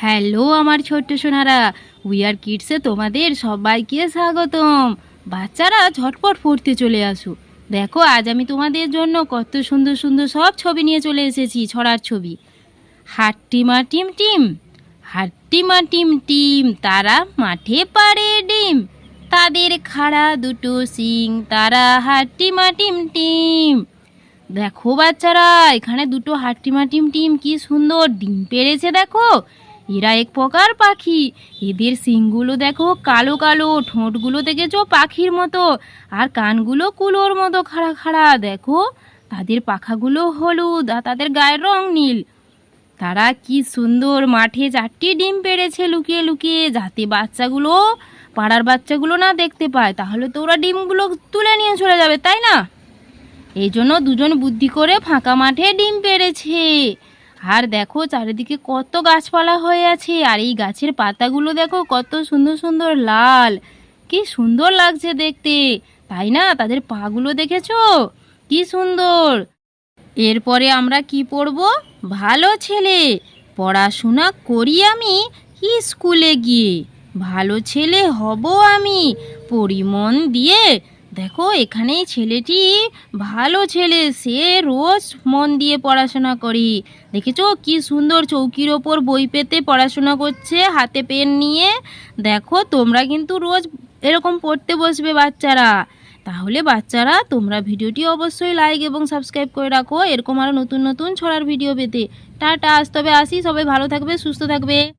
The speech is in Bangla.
হ্যালো আমার ছোট্ট সোনারা উই আর কিডসে তোমাদের সবাইকে স্বাগতম। বাচ্চারা ঝটপট পড়তে চলে আসো। দেখো, আজ আমি তোমাদের জন্য কত সুন্দর সুন্দর সব ছবি নিয়ে চলে এসেছি, ছড়ার ছবি। হাট্টিমা টিম টিম হাট্টিমা টিম টিম, তারা মাঠে পারে ডিম। তাদের খাড়া দুটো সিং তারা হাট্টিমা টিম টিম। দেখো বাচ্চারা, এখানে দুটো হাট্টিমা টিম টিম, কি সুন্দর, ডিম পেড়েছে দেখো। এরা এক প্রকার পাখি। এদের শিংগুলো দেখো কালো কালো, ঠোঁটগুলো দেখেছ পাখির মতো, আর কানগুলো কুলোর মতো খাড়া খাড়া, দেখো? তাদের পাখাগুলো হলুদ আর তাদের গায়ের রং নীল। তারা কি সুন্দর মাঠে চারটি ডিম পেড়েছে লুকিয়ে লুকিয়ে, যাতে বাচ্চাগুলো, পাড়ার বাচ্চাগুলো না দেখতে পায়। তাহলে তো ওরা ডিমগুলো তুলে নিয়ে চলে যাবে, তাই না? এই জন্য দুজন বুদ্ধি করে ফাঁকা মাঠে ডিম পেড়েছে। আর দেখো চারিদিকে কত গাছপালা হয়ে আছে, আর এই গাছের পাতাগুলো দেখো কত সুন্দর সুন্দর লাল। কি সুন্দর লাগছে দেখতে। তাই না? তাদের পাগুলো দেখেছ? কি সুন্দর। এরপরে আমরা কি পড়ব? ভালো ছেলে, পড়াশোনা করি আমি কি স্কুলে গিয়ে। ভালো ছেলে হব আমি পরিমন দিয়ে দেখো এখানে ছেলেটি ভালো ছেলে, সে রোজ মন দিয়ে পড়াশোনা করি। দেখেছ? কি সুন্দর চৌকির ওপর বই পেতে পড়াশোনা করছে, হাতে পেন নিয়ে। দেখো, তোমরা কিন্তু রোজ এরকম পড়তে বসবে বাচ্চারা। তাহলে বাচ্চারা, তোমরা ভিডিওটি অবশ্যই লাইক এবং সাবস্ক্রাইব করে রাখো। এরকম আরও নতুন নতুন ছড়ার ভিডিও পেতে। টাটা, আজ তবে আসি। সবাই ভালো থাকবে, সুস্থ থাকবে।